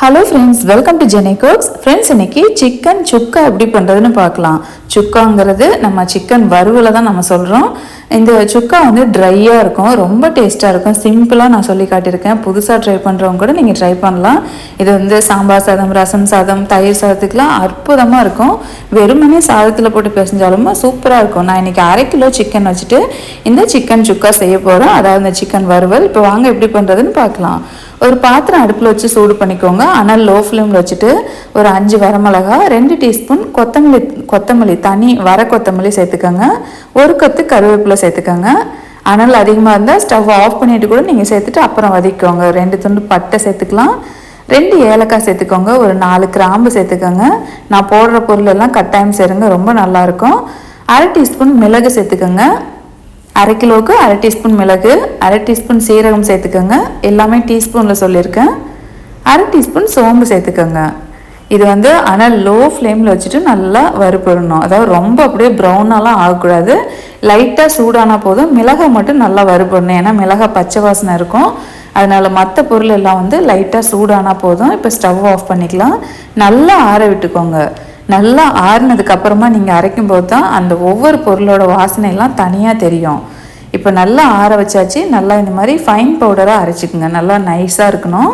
Hello friends welcome to ஜெனிக்கோஸ் friends இன்னைக்கு chicken சுக்கா எப்படி பண்ணுறதுன்னு பார்க்கலாம். சுக்காங்கிறது நம்ம சிக்கன் வறுவில் தான் நம்ம சொல்கிறோம் இந்த சுக்கா வந்து ட்ரையாக இருக்கும் ரொம்ப டேஸ்ட்டாக இருக்கும். சிம்பிளாக நான் சொல்லி காட்டியிருக்கேன். புதுசாக ட்ரை பண்ணுறவங்க கூட நீங்கள் ட்ரை பண்ணலாம். இது வந்து சாம்பார் சாதம் ரசம் சாதம் தயிர் சாதத்துக்குலாம் அற்புதமாக இருக்கும். வெறுமனே சாதத்தில் போட்டு பிசைஞ்சாலுமே சூப்பராக இருக்கும். நான் இன்னைக்கு அரை கிலோ சிக்கன் வச்சுட்டு இந்த சிக்கன் சுக்கா செய்ய போகிறோம் அதாவது இந்த சிக்கன் வறுவல். இப்போ வாங்க எப்படி பண்ணுறதுன்னு பார்க்கலாம். ஒரு பாத்திரம் அடுப்பில் வச்சு சூடு பண்ணிக்கோங்க. ஆனால் லோ ஃப்ளேமில் வச்சுட்டு ஒரு அஞ்சு வரமிளகா ரெண்டு டீஸ்பூன் கொத்தமல்லி கொத்தமல்லி தனி வர கொத்தமல்லி சேர்த்துக்கோங்க. ஒரு கொத்து கருவேப்பிலை சேர்த்துக்கோங்க. அனல் அதிகமாக இருந்தால் ஸ்டவ் ஆஃப் பண்ணிட்டு கூட நீங்கள் சேர்த்துட்டு அப்புறம் வதக்கிக்கோங்க. ரெண்டு துண்டு பட்டை சேர்த்துக்கலாம். ரெண்டு ஏலக்காய் சேர்த்துக்கோங்க. ஒரு நாலு கிராம்பு சேர்த்துக்கோங்க. நான் போடுற பொருள் எல்லாம் கட்டாயம் சேருங்க. ரொம்ப நல்லாயிருக்கும் அரை டீஸ்பூன் மிளகு சேர்த்துக்கோங்க. அரை கிலோவுக்கு அரை டீஸ்பூன் மிளகு அரை டீஸ்பூன் சீரகம் சேர்த்துக்கோங்க. எல்லாமே டீஸ்பூனில் சொல்லியிருக்கேன். அரை டீஸ்பூன் சோம்பு சேர்த்துக்கோங்க. இது வந்து ஆனால் லோ ஃப்ளேமில் வச்சுட்டு நல்லா வறுபடணும். அதாவது ரொம்ப அப்படியே ப்ரௌனாலாம் ஆகக்கூடாது. லைட்டாக சூடானா போதும். மிளகாய் மட்டும் நல்லா வறுபடணும். ஏன்னா மிளகாய் பச்சை வாசனை இருக்கும். அதனால் மற்ற பொருள் எல்லாம் வந்து லைட்டாக சூடானா போதும். இப்போ ஸ்டவ் ஆஃப் பண்ணிக்கலாம். நல்லா ஆற விட்டுக்கோங்க. நல்லா ஆறினதுக்கப்புறமா நீங்கள் அரைக்கும் போது தான் அந்த ஒவ்வொரு பொருளோட வாசனையெல்லாம் தனியாக தெரியும். இப்போ நல்லா ஆற வச்சாச்சு. நல்லா இந்த மாதிரி ஃபைன் பவுடராக அரைச்சிக்கோங்க. நல்லா நைஸாக இருக்கணும்.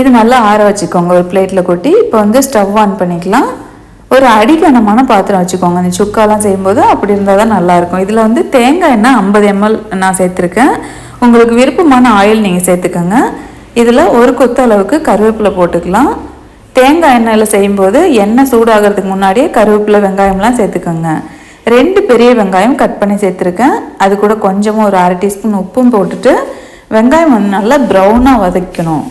இது நல்லா ஆற வச்சுக்கோங்க. ஒரு பிளேட்டில் கொட்டி இப்போ வந்து ஸ்டவ் ஆன் பண்ணிக்கலாம். ஒரு அடிக்கனமான பாத்திரம் வச்சுக்கோங்க. இந்த சுக்காலாம் செய்யும்போது அப்படி இருந்தால் தான் நல்லாயிருக்கும் இதில் வந்து தேங்காய் எண்ணெய் ஐம்பது எம்எல் நான் சேர்த்துருக்கேன். உங்களுக்கு விருப்பமான ஆயில் நீங்கள் சேர்த்துக்கோங்க. இதில் ஒரு கொத்து அளவுக்கு கருவேப்பிலை போட்டுக்கலாம். தேங்காய் எண்ணெயில் செய்யும்போது எண்ணெய் சூடாகிறதுக்கு முன்னாடியே கருவேப்பிலை வெங்காயம்லாம் சேர்த்துக்கோங்க. ரெண்டு பெரிய வெங்காயம் கட் பண்ணி சேர்த்துருக்கேன். அது கூட கொஞ்சமாக ஒரு அரை டீஸ்பூன் உப்பும் போட்டுட்டு வெங்காயம் வந்து நல்லா ப்ரௌனாக வதக்கணும்.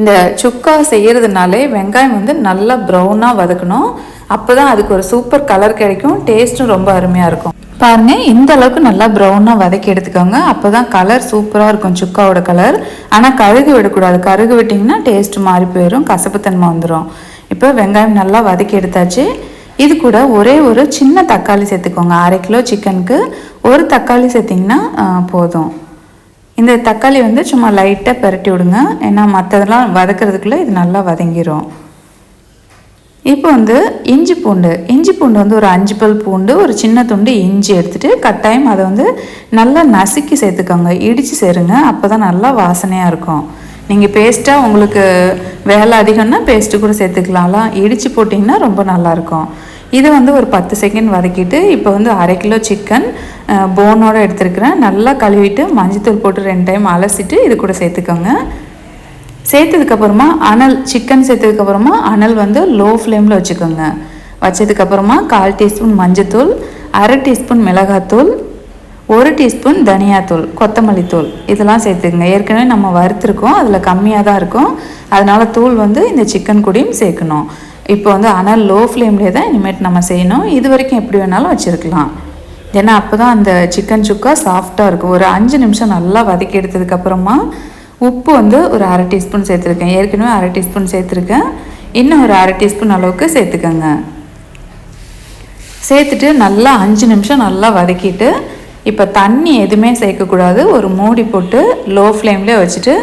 இந்த சுக்கா செய்கிறதுனாலே வெங்காயம் வந்து நல்லா ப்ரௌனாக வதக்கணும். அப்போ தான் அதுக்கு ஒரு சூப்பர் கலர் கிடைக்கும் டேஸ்ட்டும் ரொம்ப அருமையாக இருக்கும். பாருங்க இந்த அளவுக்கு நல்லா ப்ரௌனாக வதக்கி எடுத்துக்கோங்க. அப்போ தான் கலர் சூப்பராக இருக்கும் சுக்காவோட கலர் ஆனால் கருகு விடக்கூடாது. கருகு விட்டிங்கன்னா டேஸ்ட் மாறி போயிடும் கசப்புத்தன்மை வந்துடும் இப்போ வெங்காயம் நல்லா வதக்கி எடுத்தாச்சு. இது கூட ஒரே ஒரு சின்ன தக்காளி சேர்த்துக்கோங்க. அரை கிலோ சிக்கனுக்கு ஒரு தக்காளி சேர்த்திங்கன்னா போதும். இந்த தக்காளி வந்து சும்மா லைட்டாக பெரட்டி விடுங்க. ஏன்னா மற்றதெல்லாம் வதக்கிறதுக்குள்ளே இது நல்லா வதங்கிரும். இப்போ வந்து இஞ்சி பூண்டு. இஞ்சி பூண்டு வந்து ஒரு அஞ்சு பல் பூண்டு ஒரு சின்ன துண்டு இஞ்சி எடுத்துகிட்டு கட்டாயம் அதை வந்து நல்லா நசுக்கி சேர்த்துக்கோங்க. இடித்து சேருங்க. அப்போ தான் நல்லா வாசனையாக இருக்கும். நீங்கள் பேஸ்ட்டாக உங்களுக்கு வேலை அதிகம்னா பேஸ்ட்டு கூட சேர்த்துக்கலாம்லாம் இடித்து போட்டிங்கன்னா ரொம்ப நல்லாயிருக்கும் இதை வந்து ஒரு பத்து செகண்ட் வதக்கிட்டு இப்போ வந்து அரை கிலோ சிக்கன் போனோடு எடுத்துருக்கிறேன். நல்லா கழுவிட்டு மஞ்சத்தூள் போட்டு ரெண்டு டைம் அலசிட்டு இது கூட சேர்த்துக்கோங்க. சேர்த்ததுக்கப்புறமா அனல் சிக்கன் சேர்த்ததுக்கப்புறமா அனல் வந்து லோ ஃப்ளேமில் வச்சுக்கோங்க வச்சதுக்கப்புறமா கால் டீஸ்பூன் மஞ்சத்தூள் அரை டீஸ்பூன் மிளகாத்தூள் ஒரு டீஸ்பூன் தனியாத்தூள் கொத்தமல்லி தூள். இதெல்லாம் சேர்த்துக்கோங்க. ஏற்கனவே நம்ம வறுத்துருக்கோம். அதில் கம்மியாக தான் இருக்கும். அதனால் தூள் வந்து இந்த சிக்கன் கூடயும் சேர்க்கணும். இப்போ வந்து ஆனால் லோ ஃப்ளேம்லேயே தான் இனிமேட் நம்ம செய்யணும். இது வரைக்கும் எப்படி வேணாலும் வச்சுருக்கலாம். ஏன்னா அப்போ தான் அந்த சிக்கன் சுக்கா சாஃப்டாக இருக்கும். ஒரு அஞ்சு நிமிஷம் நல்லா வதக்கி எடுத்ததுக்கப்புறமா உப்பு வந்து ஒரு அரை டீஸ்பூன் சேர்த்துருக்கேன். ஏற்கனவே அரை டீஸ்பூன் சேர்த்துருக்கேன். இன்னும் ஒரு அரை டீஸ்பூன் அளவுக்கு சேர்த்துக்கோங்க. சேர்த்துட்டு நல்லா அஞ்சு நிமிஷம் நல்லா வதக்கிட்டு இப்போ தண்ணி எதுவுமே சேர்க்கக்கூடாது. ஒரு மூடி போட்டு லோ ஃப்ளேம்லேயே வச்சுட்டு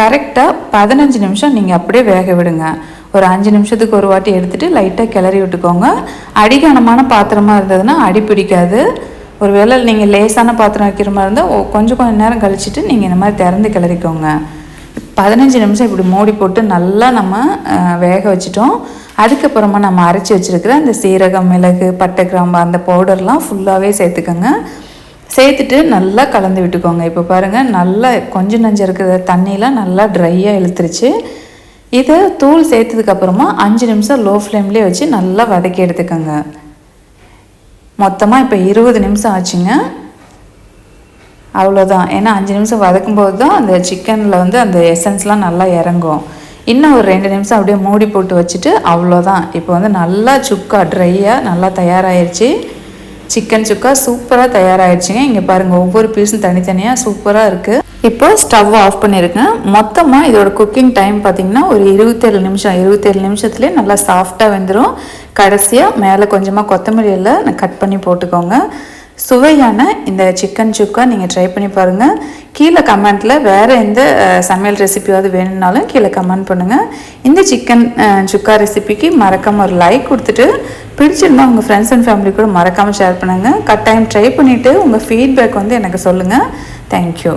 கரெக்டாக பதினஞ்சு நிமிஷம் நீங்கள் அப்படியே வேக விடுங்க. ஒரு அஞ்சு நிமிஷத்துக்கு ஒரு வாட்டி எடுத்துகிட்டு லைட்டாக கிளறி விட்டுக்கோங்க. அடிகனமான பாத்திரமாக இருந்ததுன்னா அடி பிடிக்காது. ஒரு வேளை நீங்கள் லேசான பாத்திரம் வைக்கிற மாதிரி இருந்தால் கொஞ்சம் கொஞ்சம் நேரம் கழிச்சிட்டு நீங்கள் இந்த மாதிரி திறந்து கிளறிக்கோங்க. பதினஞ்சு நிமிஷம் இப்படி மூடி போட்டு நல்லா நம்ம வேக வச்சிட்டோம். அதுக்கப்புறமா நம்ம அரைச்சி வச்சுருக்கிற அந்த சீரகம் மிளகு பட்டை கிராம்பு அந்த பவுடர்லாம் ஃபுல்லாகவே சேர்த்துக்கோங்க. சேர்த்துட்டு நல்லா கலந்து விட்டுக்கோங்க. இப்போ பாருங்கள் நல்லா கொஞ்சம் நஞ்சம் இருக்கிற தண்ணியெலாம் நல்லா ட்ரையாக இழுத்துருச்சு. இதை தூள் சேர்த்ததுக்கப்புறமா அஞ்சு நிமிஷம் லோ ஃப்ளேம்லேயே வச்சு நல்லா வதக்கி எடுத்துக்கோங்க. மொத்தமாக இப்போ இருபது நிமிஷம் ஆச்சுங்க. அவ்வளோதான் ஏன்னா அஞ்சு நிமிஷம் வதக்கும்போது தான் அந்த சிக்கனில் வந்து அந்த எசன்ஸ்லாம் நல்லா இறங்கும். இன்னும் ஒரு ரெண்டு நிமிஷம் அப்படியே மூடி போட்டு வச்சுட்டு அவ்வளோதான் இப்போ வந்து நல்லா சுக்கா ட்ரையாக நல்லா தயாராகிருச்சு சிக்கன் சுக்கா சூப்பராக தயாராகிடுச்சுங்க இங்கே பாருங்கள் ஒவ்வொரு பீஸும் தனித்தனியாக சூப்பராக இருக்குது இப்போ ஸ்டவ் ஆஃப் பண்ணியிருக்கேன் மொத்தமாக இதோட குக்கிங் டைம் பார்த்திங்கன்னா ஒரு இருபத்தேழு நிமிஷம். இருபத்தேழு நிமிஷத்துலேயே நல்லா சாஃப்டாக வெந்துடும் கடைசியாக மேலே கொஞ்சமாக கொத்தமல்லி எல்லாம் கட் பண்ணி போட்டுக்கோங்க. சுவையான இந்த சிக்கன் சுக்கா நீங்கள் ட்ரை பண்ணி பாருங்கள் கீழே கமெண்ட்டில் வேறு எந்த சமையல் ரெசிபியாவது வேணும்னாலும் கீழே கமெண்ட் பண்ணுங்கள் இந்த சிக்கன் சுக்கா ரெசிபிக்கு மறக்காமல் ஒரு லைக் கொடுத்துட்டு பிடிச்சிருந்தா உங்கள் ஃப்ரெண்ட்ஸ் அண்ட் ஃபேமிலி கூட மறக்காமல் ஷேர் பண்ணுங்கள் கட்டாயம் ட்ரை பண்ணிவிட்டு உங்கள் ஃபீட்பேக் வந்து எனக்கு சொல்லுங்கள் தேங்க்யூ